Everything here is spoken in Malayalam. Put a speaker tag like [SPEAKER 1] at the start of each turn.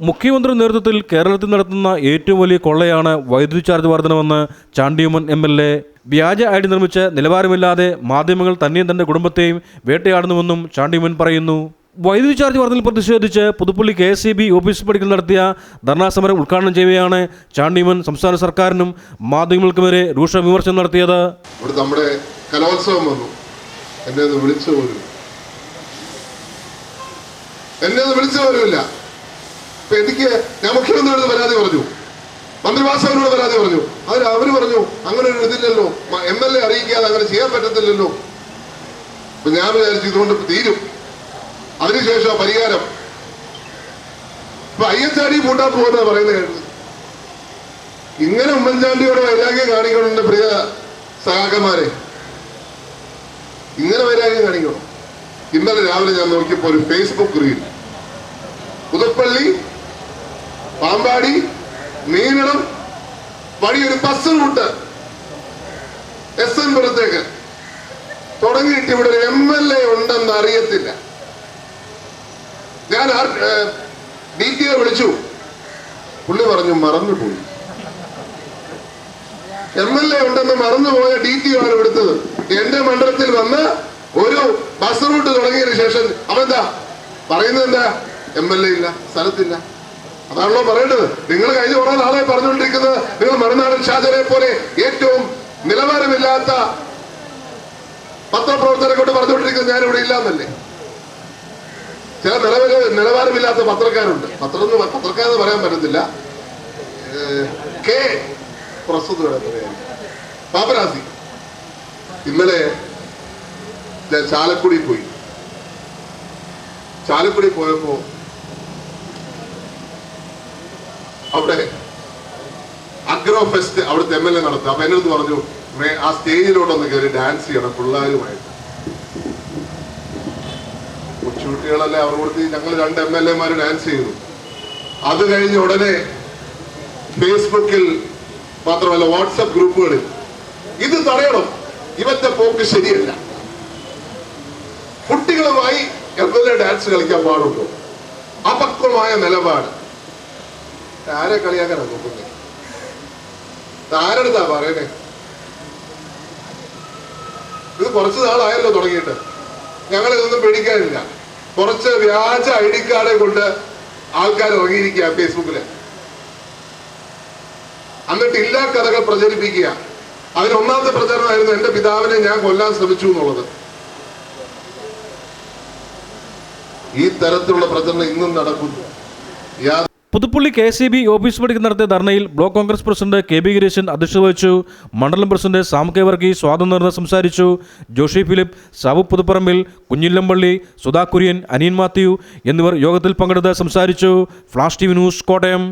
[SPEAKER 1] മുഖ്യമന്ത്രി നേതൃത്വത്തിൽ കേരളത്തിൽ നടത്തുന്ന ഏറ്റവും വലിയ കൊള്ളയാണ് വൈദ്യുതി ചാർജ് വർധനമെന്ന് ചാണ്ടിയമ്മൻ എം എൽ എ. വ്യാജ ഐ ഡി നിർമ്മിച്ച് നിലവാരമില്ലാതെ മാധ്യമങ്ങൾ തന്നെയും തന്റെ കുടുംബത്തെയും വേട്ടയാടുന്നുവെന്നും ചാണ്ടിയമ്മൻ പറയുന്നു. വൈദ്യുതി ചാർജ് വർധനയിൽ പ്രതിഷേധിച്ച് Puthuppally K S C B office പടിക്കൽ നടത്തിയ ധർണാ സമരം ഉദ്ഘാടനം ചെയ്യുകയാണ് ചാണ്ടിമൻ സംസ്ഥാന സർക്കാരിനും മാധ്യമങ്ങൾക്കുമെതിരെ രൂക്ഷ വിമർശനം നടത്തിയത്.
[SPEAKER 2] നമ്മുടെ കലോത്സവം വന്നു. എന്നെ വിളിച്ചു പോലും. എന്നെ വിളിച്ചു പോലുമില്ല. എനിക്ക് ഞാൻ മുഖ്യമന്ത്രിയോട് പരാതി പറഞ്ഞു. മന്ത്രിവാസവരോട് പരാതി പറഞ്ഞു. അവർ അവർ പറഞ്ഞു അങ്ങനെ ഒരു ഇതില്ലല്ലോ. എം എൽ എ അറിയിക്കാതെ അങ്ങനെ ചെയ്യാൻ പറ്റത്തില്ലല്ലോ. ഞാൻ വിചാരിച്ചു ഇതുകൊണ്ട് തീരും. അതിനുശേഷം പരിഹാരം. ഇപ്പൊ അയ്യച്ചാടി കൂട്ടാൻ പോകുന്ന പറയുന്നത് കേട്ടത്. ഇങ്ങനെ ഉമ്മൻചാണ്ടിയോട് വൈരാഗ്യം കാണിക്കണുണ്ട് പ്രിയ സഹാക്കന്മാരെ ഇങ്ങനെ വൈരാഗ്യം കാണിക്കണം? ഇന്നലെ രാവിലെ ഞാൻ നോക്കിയപ്പോൾ ഒരു ഫേസ്ബുക്ക് റീൽ പുതുപ്പള്ളി പാമ്പാടി മീനളം വഴി ഒരു ബസ് റൂട്ട് എസ് എൻ പുറത്തേക്ക്. തുടങ്ങിയിട്ട് ഇവിടെ ഒരു എം എൽ എ ഉണ്ടെന്ന് അറിയത്തില്ല. ഞാൻ ഡി ടി ഒ വിളിച്ചു. പുള്ളി പറഞ്ഞു മറന്നുപോയി. എം എൽ എ ഉണ്ടെന്ന് മറന്നുപോയ ഡി ടി ആണ് എടുത്തത്. എന്റെ മണ്ഡലത്തിൽ വന്ന് ഒരു ബസ് റൂട്ട് തുടങ്ങിയതിനു ശേഷം അവൻ അവന്താ പറയുന്നത് എന്താ? എം എൽ എ ഇല്ല സ്ഥലത്തില്ല. അതാണല്ലോ പറയേണ്ടത്. നിങ്ങൾ കഴിഞ്ഞ കുറെ നാളെ പറഞ്ഞുകൊണ്ടിരിക്കുന്നത് നിങ്ങൾ മറുനാടൻ ഷാജനെ പോലെ ഏറ്റവും നിലവാരമില്ലാത്ത പത്രപ്രവർത്തകരെ കൊണ്ട് പറഞ്ഞുകൊണ്ടിരിക്കുന്നത് ഞാൻ ഇവിടെ ഇല്ലാന്നല്ലേ? ചില നിലവിൽ നിലവാരമില്ലാത്ത പത്രക്കാരുണ്ട്. പത്രം പത്രക്കാരെന്ന് പറയാൻ പറ്റത്തില്ല. കെ പ്രസ്തുത പാപരാസി ഇന്നലെ ചാലക്കുടി പോയി. ചാലക്കുടി പോയപ്പോ അവിടെ അഗ്രോ ഫെസ്റ്റ് അവിടുത്തെ എം എൽ എ നടത്തുക. അപ്പൊ എന്നോട് പറഞ്ഞു ആ സ്റ്റേജിലോട്ട് ഒന്ന് കയറി ഡാൻസ് ചെയ്യണം പിള്ളേരുമായിട്ട്. കൊച്ചുകുട്ടികളല്ലേ അവർ കൊടുത്ത് ഞങ്ങൾ രണ്ട് എം എൽ എമാര് ഡാൻസ് ചെയ്തു. അത് കഴിഞ്ഞ ഉടനെ ഫേസ്ബുക്കിൽ മാത്രമല്ല വാട്സപ്പ് ഗ്രൂപ്പുകളിൽ ഇത് തടയണം. ഇവന്റെ പോക്ക് ശരിയല്ല. കുട്ടികളുമായി എം എൽ എ ഡാൻസ് കളിക്കാൻ പാടുണ്ടോ? അപക്വമായ നിലപാട്. ആരെ കളിയാക്കാൻ നോക്കുന്നത് താരടുത്താ പറയണേ ഇത് കുറച്ച് നാളായല്ലോ തുടങ്ങിയിട്ട്. ഞങ്ങൾ ഇതൊന്നും പേടിക്കാനില്ല. കുറച്ച് വ്യാജ ഐ ഡി കാർഡ് കൊണ്ട് ആൾക്കാർ ഇറങ്ങിയിരിക്കുക ഫേസ്ബുക്കിൽ. എന്നിട്ട് ഇല്ലാ കഥകൾ പ്രചരിപ്പിക്കുക. അതിന് ഒന്നാമത്തെ പ്രചരണമായിരുന്നു എന്റെ പിതാവിനെ ഞാൻ കൊല്ലാൻ ശ്രമിച്ചു എന്നുള്ളത്. ഈ തരത്തിലുള്ള പ്രചരണം ഇന്നും നടക്കുന്നു.
[SPEAKER 1] Puthuppally K C B office പടിക്ക് നടത്തിയ ധർണയിൽ block Congress president K B Gireeshan അധ്യക്ഷത വഹിച്ചു. മണ്ഡലം പ്രസിഡന്റ് സാം കെ വർഗി സ്വാതന്ത്ര്യ നേർന്ന് സംസാരിച്ചു. ജോഷി ഫിലിപ്പ് സാബു പുതുപ്പറമ്പിൽ കുഞ്ഞില്ലംപള്ളി സുധാ കുര്യൻ അനിയൻ മാത്യു എന്നിവർ യോഗത്തിൽ പങ്കെടുത്ത് സംസാരിച്ചു. Flash T news Kottayam.